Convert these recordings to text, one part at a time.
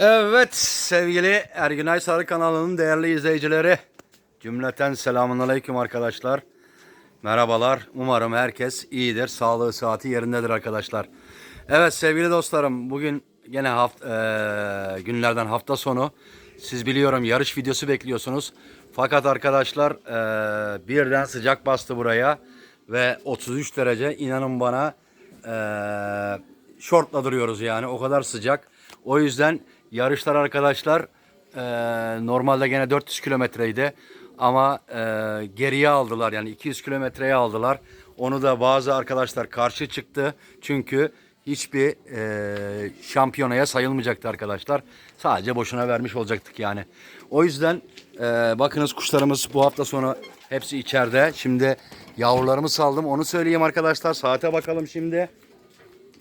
Evet sevgili Ergünay Sarı kanalının değerli izleyicileri cümleten selamun aleyküm arkadaşlar. Merhabalar. Umarım herkes iyidir. Sağlığı saati yerindedir arkadaşlar. Evet sevgili dostlarım bugün gene haft eee, günlerden hafta sonu. Siz biliyorum yarış videosu bekliyorsunuz. Fakat arkadaşlar eee, birden sıcak bastı buraya ve 33 derece inanın bana eee şortla duruyoruz yani o kadar sıcak. O yüzden yarışlar arkadaşlar eee, normalde gene 400 kilometreydi ama eee, geriye aldılar yani 200 kilometreye aldılar. Onu da bazı arkadaşlar karşı çıktı çünkü hiçbir eee, şampiyonaya sayılmayacaktı arkadaşlar. Sadece boşuna vermiş olacaktık yani. O yüzden eee, bakınız kuşlarımız bu hafta sonu hepsi içeride. Şimdi yavrularımı saldım onu söyleyeyim arkadaşlar. Saate bakalım şimdi.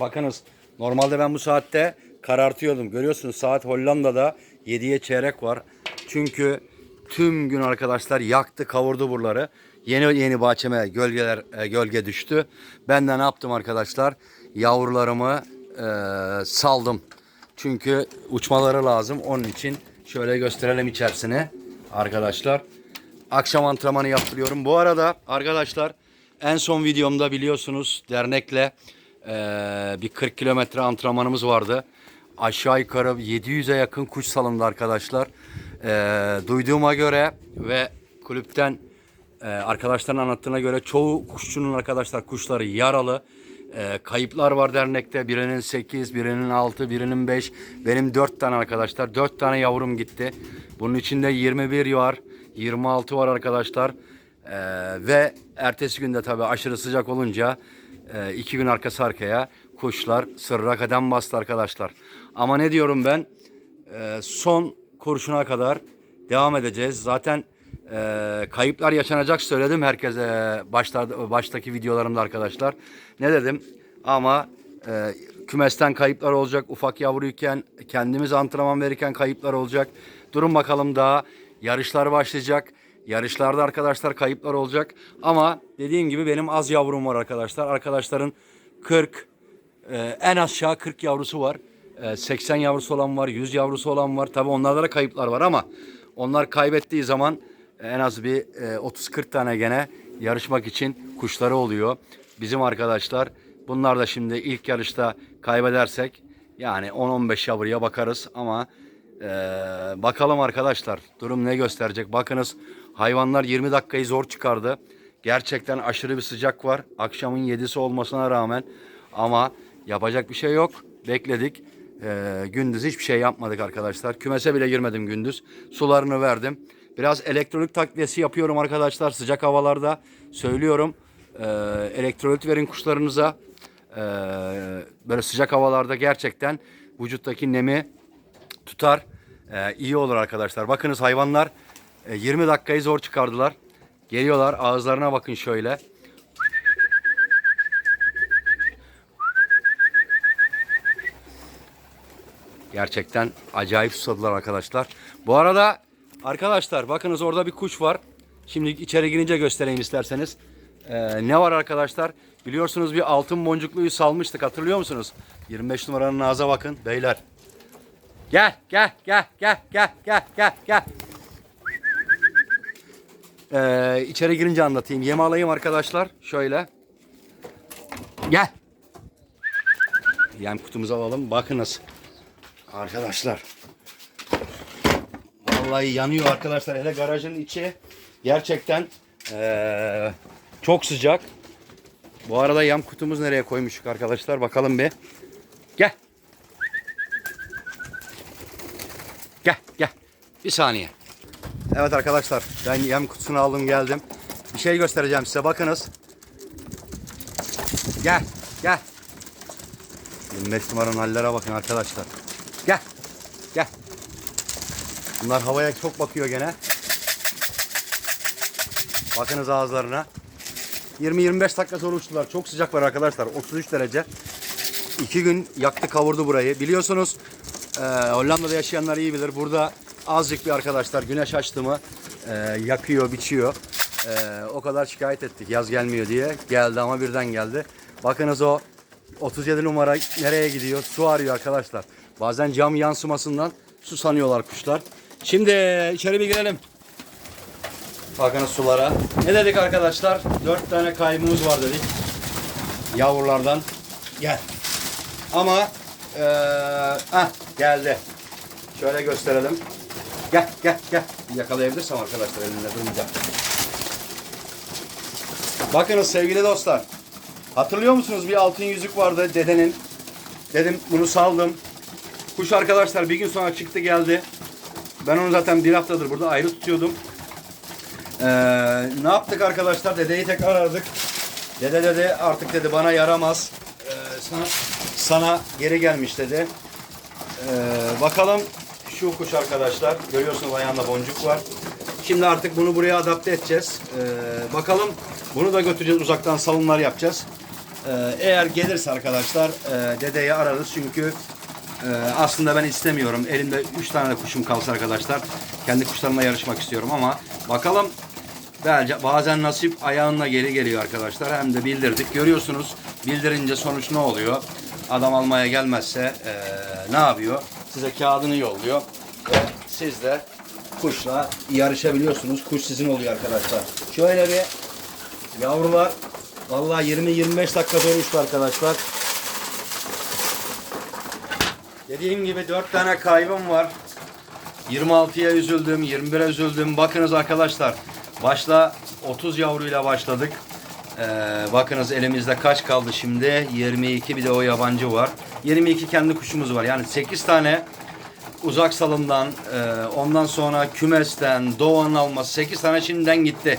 Bakınız normalde ben bu saatte karartıyordum. Görüyorsunuz saat Hollanda'da 7'ye çeyrek var. Çünkü tüm gün arkadaşlar yaktı kavurdu buraları. Yeni yeni bahçeme gölgeler e, gölge düştü. Ben de ne yaptım arkadaşlar? Yavrularımı e, saldım. Çünkü uçmaları lazım. Onun için şöyle gösterelim içerisini arkadaşlar. Akşam antrenmanı yaptırıyorum. Bu arada arkadaşlar en son videomda biliyorsunuz dernekle eee, bir 40 kilometre antrenmanımız vardı. Aşağı yukarı 700'e yakın kuş salındı arkadaşlar. Eee, duyduğuma göre ve kulüpten eee, arkadaşların anlattığına göre çoğu kuşçunun arkadaşlar kuşları yaralı. Eee, kayıplar var dernekte. Birinin 8, birinin 6, birinin 5. Benim 4 tane arkadaşlar. 4 tane yavrum gitti. Bunun içinde 21 var. 26 var arkadaşlar. Ee, ve ertesi günde tabii aşırı sıcak olunca e, iki gün arkası arkaya kuşlar sırra kadem bastı arkadaşlar. Ama ne diyorum ben? Ee, son kurşuna kadar devam edeceğiz. Zaten e, kayıplar yaşanacak söyledim herkese başlarda, baştaki videolarımda arkadaşlar. Ne dedim? Ama e, kümesten kayıplar olacak. Ufak yavruyken kendimiz antrenman verirken kayıplar olacak. Durun bakalım daha yarışlar başlayacak. Yarışlarda arkadaşlar kayıplar olacak. Ama dediğim gibi benim az yavrum var arkadaşlar. Arkadaşların 40 e, en aşağı 40 yavrusu var. E, 80 yavrusu olan var, 100 yavrusu olan var. Tabi onlarda da kayıplar var ama onlar kaybettiği zaman e, en az bir e, 30-40 tane gene yarışmak için kuşları oluyor. Bizim arkadaşlar bunlar da şimdi ilk yarışta kaybedersek yani 10-15 yavruya bakarız ama ee, bakalım arkadaşlar durum ne gösterecek. Bakınız hayvanlar 20 dakikayı zor çıkardı. Gerçekten aşırı bir sıcak var. Akşamın 7'si olmasına rağmen ama yapacak bir şey yok. Bekledik. Ee, gündüz hiçbir şey yapmadık arkadaşlar. Kümese bile girmedim gündüz. Sularını verdim. Biraz elektronik takviyesi yapıyorum arkadaşlar sıcak havalarda. Söylüyorum. Ee, elektrolit verin kuşlarınıza. Ee, böyle sıcak havalarda gerçekten vücuttaki nemi tutar. Ee, iyi olur arkadaşlar. Bakınız hayvanlar e, 20 dakikayı zor çıkardılar. Geliyorlar ağızlarına bakın şöyle. Gerçekten acayip susadılar arkadaşlar. Bu arada arkadaşlar bakınız orada bir kuş var. Şimdi içeri girince göstereyim isterseniz. Ee, ne var arkadaşlar? Biliyorsunuz bir altın boncukluyu salmıştık hatırlıyor musunuz? 25 numaranın ağza bakın beyler. Gel, gel, gel, gel, gel, gel, gel, gel. Ee, içeri girince anlatayım. Yem alayım arkadaşlar. Şöyle. Gel. Yem kutumuzu alalım. Bakınız. Arkadaşlar. Vallahi yanıyor arkadaşlar. Hele garajın içi gerçekten ee, çok sıcak. Bu arada yem kutumuz nereye koymuştuk arkadaşlar? Bakalım bir. Gel. Gel gel. Bir saniye. Evet arkadaşlar ben yem kutusunu aldım geldim. Bir şey göstereceğim size bakınız. Gel gel. 25 numaranın hallere bakın arkadaşlar. Gel gel. Bunlar havaya çok bakıyor gene. Bakınız ağızlarına. 20-25 dakika sonra uçtular. Çok sıcak var arkadaşlar. 33 derece. İki gün yaktı kavurdu burayı. Biliyorsunuz e, Hollanda'da yaşayanlar iyi bilir. Burada azıcık bir arkadaşlar güneş açtı mı e, yakıyor, biçiyor. E, o kadar şikayet ettik yaz gelmiyor diye. Geldi ama birden geldi. Bakınız o 37 numara nereye gidiyor? Su arıyor arkadaşlar. Bazen cam yansımasından susanıyorlar kuşlar. Şimdi içeri bir girelim. Bakın sulara. Ne dedik arkadaşlar? Dört tane kaybımız var dedik. Yavrulardan. Gel. Ama eee ah geldi. Şöyle gösterelim. Gel gel gel. Yakalayabilirsem arkadaşlar elimde durmayacak. Bakınız sevgili dostlar. Hatırlıyor musunuz bir altın yüzük vardı dedenin. Dedim bunu saldım. Kuş arkadaşlar bir gün sonra çıktı geldi. Ben onu zaten bir haftadır burada ayrı tutuyordum. Ee, ne yaptık arkadaşlar? Dedeyi tekrar aradık. Dede dedi artık dedi bana yaramaz. Ee, sana, sana geri gelmiş dedi. Ee, bakalım şu kuş arkadaşlar. Görüyorsunuz ayağında boncuk var. Şimdi artık bunu buraya adapte edeceğiz. Ee, bakalım bunu da götüreceğiz uzaktan salımlar yapacağız. Ee, eğer gelirse arkadaşlar e, dedeyi ararız çünkü e, aslında ben istemiyorum. Elimde 3 tane de kuşum kalsa arkadaşlar. Kendi kuşlarımla yarışmak istiyorum ama bakalım Belki bazen nasip ayağınla geri geliyor arkadaşlar. Hem de bildirdik. Görüyorsunuz bildirince sonuç ne oluyor? Adam almaya gelmezse eee, ne yapıyor? Size kağıdını yolluyor. Ve siz de kuşla yarışabiliyorsunuz. Kuş sizin oluyor arkadaşlar. Şöyle bir yavrular vallahi 20-25 dakika uçtu arkadaşlar. Dediğim gibi 4 tane kaybım var. 26'ya üzüldüm, 21'e üzüldüm. Bakınız arkadaşlar, başta 30 yavruyla başladık. Ee, bakınız elimizde kaç kaldı şimdi? 22 bir de o yabancı var. 22 kendi kuşumuz var. Yani 8 tane uzak salımdan, e, ondan sonra kümesten, doğanın alması 8 tane şimdiden gitti.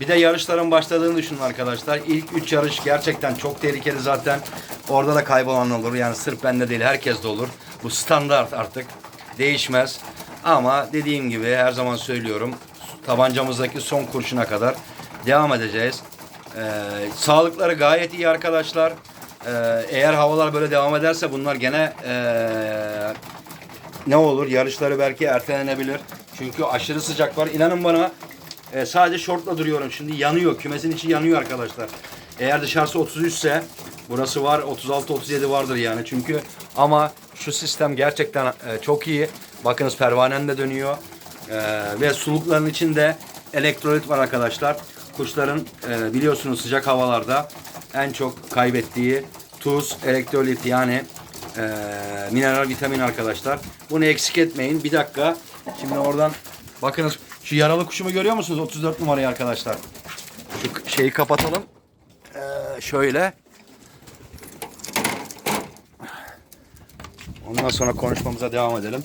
Bir de yarışların başladığını düşünün arkadaşlar. İlk 3 yarış gerçekten çok tehlikeli zaten. Orada da kaybolan olur. Yani sırf bende değil herkes de olur. Bu standart artık. Değişmez. Ama dediğim gibi her zaman söylüyorum. Tabancamızdaki son kurşuna kadar devam edeceğiz. Ee, sağlıkları gayet iyi arkadaşlar. Ee, eğer havalar böyle devam ederse bunlar gene ee, ne olur yarışları belki ertelenebilir. Çünkü aşırı sıcak var. İnanın bana e, sadece şortla duruyorum şimdi yanıyor. Kümesin içi yanıyor arkadaşlar. Eğer dışarısı 33 ise burası var 36-37 vardır yani. Çünkü ama şu sistem gerçekten e, çok iyi. Bakınız pervanem de dönüyor. E, ve sulukların içinde elektrolit var arkadaşlar. Kuşların e, biliyorsunuz sıcak havalarda en çok kaybettiği tuz, elektrolit yani e, mineral vitamin arkadaşlar. Bunu eksik etmeyin. Bir dakika. Şimdi oradan bakınız şu yaralı kuşumu görüyor musunuz? 34 numarayı arkadaşlar. Şu şeyi kapatalım. Ee, şöyle. Ondan sonra konuşmamıza devam edelim.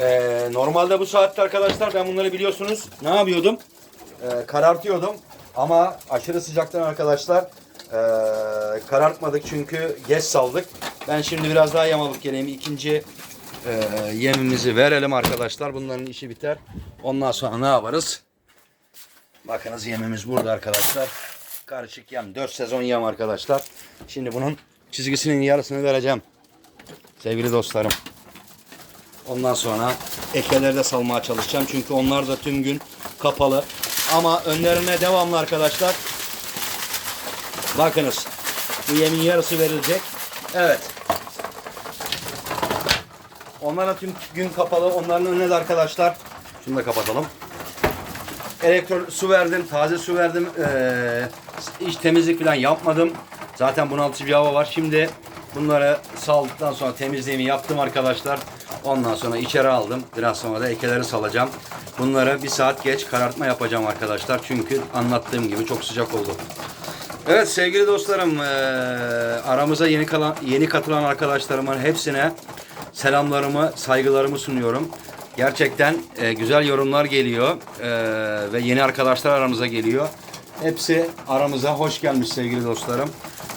Ee, normalde bu saatte arkadaşlar ben bunları biliyorsunuz ne yapıyordum? Ee, karartıyordum. Ama aşırı sıcaktan arkadaşlar ee, karartmadık çünkü geç saldık. Ben şimdi biraz daha yamalık geleyim. İkinci ee, yemimizi verelim arkadaşlar. Bunların işi biter. Ondan sonra ne yaparız? Bakınız yemimiz burada arkadaşlar. Karışık yem. 4 sezon yem arkadaşlar. Şimdi bunun çizgisinin yarısını vereceğim. Sevgili dostlarım. Ondan sonra ekleleri de salmaya çalışacağım. Çünkü onlar da tüm gün kapalı. Ama önlerine devamlı arkadaşlar. Bakınız. Bu yemin yarısı verilecek. Evet. Onlara tüm gün kapalı. Onların önüne de arkadaşlar. Şunu da kapatalım. Elektro su verdim. Taze su verdim. Ee, hiç temizlik falan yapmadım. Zaten bunaltıcı bir hava var. Şimdi bunları saldıktan sonra temizliğimi yaptım arkadaşlar. Ondan sonra içeri aldım. Biraz sonra da ekeleri salacağım. Bunları bir saat geç karartma yapacağım arkadaşlar. Çünkü anlattığım gibi çok sıcak oldu. Evet sevgili dostlarım, eee, aramıza yeni kalan yeni katılan arkadaşlarımın hepsine selamlarımı, saygılarımı sunuyorum. Gerçekten eee, güzel yorumlar geliyor eee, ve yeni arkadaşlar aramıza geliyor. Hepsi aramıza hoş gelmiş sevgili dostlarım.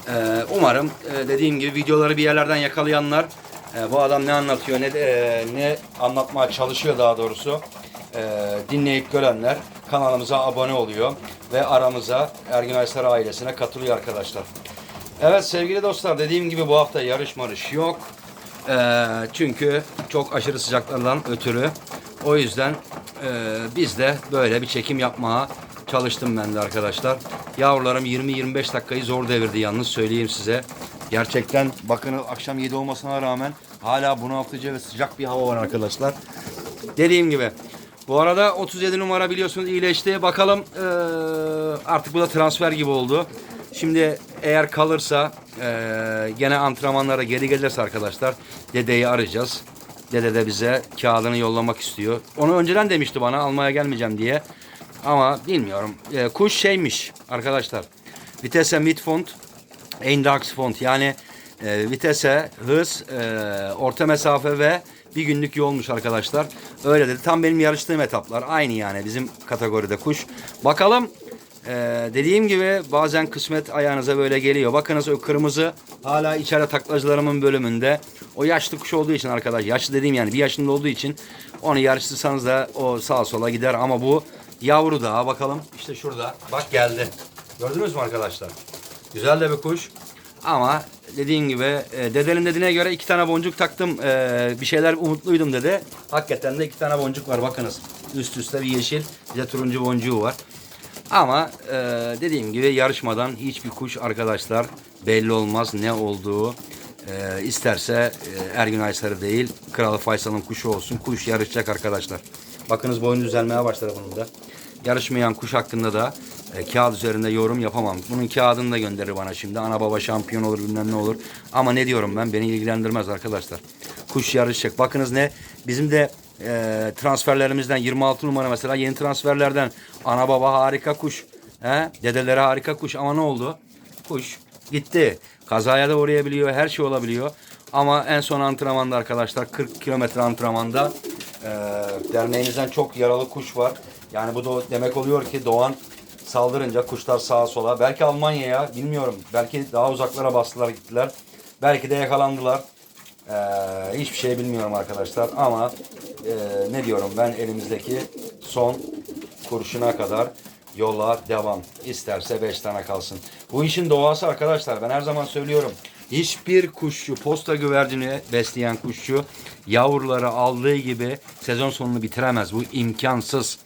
Eee, umarım eee, dediğim gibi videoları bir yerlerden yakalayanlar, eee, bu adam ne anlatıyor, ne eee, ne anlatmaya çalışıyor daha doğrusu eee, dinleyip görenler kanalımıza abone oluyor ve aramıza Ergün Aysar ailesine katılıyor arkadaşlar. Evet sevgili dostlar dediğim gibi bu hafta yarış marış yok. Eee, çünkü çok aşırı sıcaklardan ötürü. O yüzden eee, biz de böyle bir çekim yapmaya çalıştım ben de arkadaşlar. Yavrularım 20-25 dakikayı zor devirdi yalnız söyleyeyim size. Gerçekten bakın akşam 7 olmasına rağmen Hala bunaltıcı ve sıcak bir hava var arkadaşlar. Dediğim gibi. Bu arada 37 numara biliyorsunuz iyileşti. Bakalım eee, artık bu da transfer gibi oldu. Şimdi eğer kalırsa eee, gene antrenmanlara geri gelirse arkadaşlar dedeyi arayacağız. Dede de bize kağıdını yollamak istiyor. Onu önceden demişti bana almaya gelmeyeceğim diye. Ama bilmiyorum. Eee, kuş şeymiş arkadaşlar. Vitesse Midfont Eindax font yani e, vitese, hız, e, orta mesafe ve bir günlük yolmuş arkadaşlar. Öyle dedi. Tam benim yarıştığım etaplar. Aynı yani bizim kategoride kuş. Bakalım e, dediğim gibi bazen kısmet ayağınıza böyle geliyor. Bakınız o kırmızı hala içeride taklacılarımın bölümünde. O yaşlı kuş olduğu için arkadaş. Yaşlı dediğim yani bir yaşında olduğu için onu yarıştırsanız da o sağa sola gider. Ama bu yavru daha bakalım. İşte şurada. Bak geldi. Gördünüz mü arkadaşlar? Güzel de bir kuş. Ama dediğim gibi e, dedenin dediğine göre iki tane boncuk taktım. E, bir şeyler umutluydum dedi. Hakikaten de iki tane boncuk var bakınız. Üst üste bir yeşil bir de turuncu boncuğu var. Ama e, dediğim gibi yarışmadan hiçbir kuş arkadaşlar belli olmaz ne olduğu. E, isterse e, Ergün Aysarı değil Kral Faysal'ın kuşu olsun. Kuş yarışacak arkadaşlar. Bakınız boynu düzelmeye başladı bunun da. Yarışmayan kuş hakkında da e, kağıt üzerinde yorum yapamam. Bunun kağıdını da gönderir bana şimdi. Ana baba şampiyon olur bilmem ne olur. Ama ne diyorum ben beni ilgilendirmez arkadaşlar. Kuş yarışacak. Bakınız ne bizim de e, transferlerimizden 26 numara mesela yeni transferlerden ana baba harika kuş. He? Dedeleri harika kuş ama ne oldu? Kuş gitti. Kazaya da uğrayabiliyor. Her şey olabiliyor. Ama en son antrenmanda arkadaşlar 40 kilometre antrenmanda e, derneğimizden çok yaralı kuş var. Yani bu da demek oluyor ki Doğan saldırınca kuşlar sağa sola. Belki Almanya'ya bilmiyorum. Belki daha uzaklara bastılar gittiler. Belki de yakalandılar. Ee, hiçbir şey bilmiyorum arkadaşlar ama e, ne diyorum ben elimizdeki son kurşuna kadar yola devam. İsterse 5 tane kalsın. Bu işin doğası arkadaşlar ben her zaman söylüyorum. Hiçbir kuşçu, posta güvercini besleyen kuşçu yavruları aldığı gibi sezon sonunu bitiremez. Bu imkansız.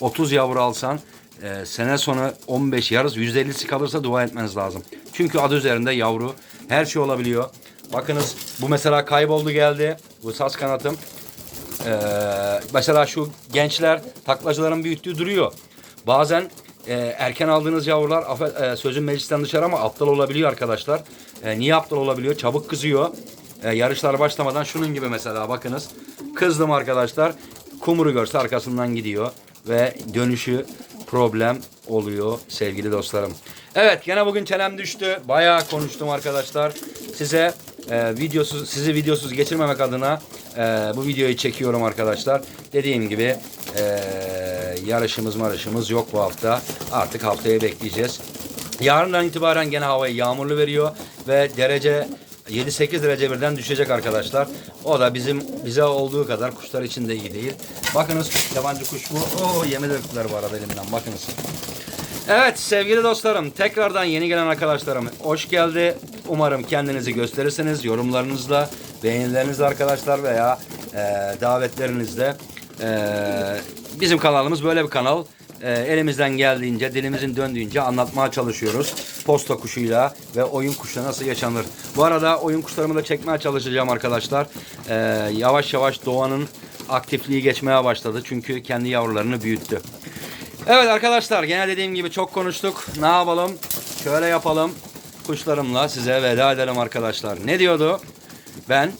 30 yavru alsan e, sene sonu 15 yarız %50'si kalırsa dua etmeniz lazım. Çünkü adı üzerinde yavru her şey olabiliyor. Bakınız bu mesela kayboldu geldi. Bu saz kanatım. Ee, mesela şu gençler taklacıların büyüttüğü duruyor. Bazen e, erken aldığınız yavrular e, sözün meclisten dışarı ama aptal olabiliyor arkadaşlar. E, niye aptal olabiliyor? Çabuk kızıyor. E, yarışlar başlamadan şunun gibi mesela bakınız. Kızdım arkadaşlar. Kumru görse arkasından gidiyor ve dönüşü problem oluyor sevgili dostlarım. Evet gene bugün çenem düştü. Bayağı konuştum arkadaşlar. Size e, videosuz sizi videosuz geçirmemek adına e, bu videoyu çekiyorum arkadaşlar. Dediğim gibi e, yarışımız marışımız yok bu hafta. Artık haftaya bekleyeceğiz. Yarından itibaren gene havayı yağmurlu veriyor ve derece 7-8 derece birden düşecek arkadaşlar. O da bizim bize olduğu kadar kuşlar için de iyi değil. Bakınız yabancı kuş bu. Oo yemi döktüler bu arada elimden bakınız. Evet sevgili dostlarım tekrardan yeni gelen arkadaşlarım hoş geldi. Umarım kendinizi gösterirsiniz yorumlarınızla, beğenilerinizle arkadaşlar veya e, davetlerinizle. E, bizim kanalımız böyle bir kanal. E, elimizden geldiğince, dilimizin döndüğünce anlatmaya çalışıyoruz. Posta kuşuyla ve oyun kuşuyla nasıl yaşanır. Bu arada oyun kuşlarımı da çekmeye çalışacağım arkadaşlar. E, yavaş yavaş doğanın aktifliği geçmeye başladı. Çünkü kendi yavrularını büyüttü. Evet arkadaşlar gene dediğim gibi çok konuştuk. Ne yapalım? Şöyle yapalım. Kuşlarımla size veda edelim arkadaşlar. Ne diyordu? Ben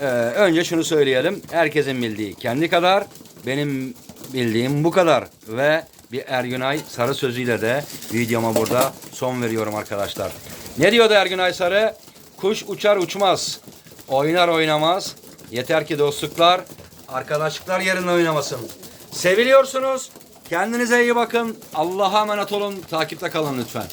e, önce şunu söyleyelim. Herkesin bildiği kendi kadar. Benim bildiğim bu kadar. Ve bir Ergünay Sarı sözüyle de videoma burada son veriyorum arkadaşlar. Ne diyordu Ergünay Sarı? Kuş uçar uçmaz. Oynar oynamaz. Yeter ki dostluklar, arkadaşlıklar yerinde oynamasın. Seviliyorsunuz. Kendinize iyi bakın. Allah'a emanet olun. Takipte kalın lütfen.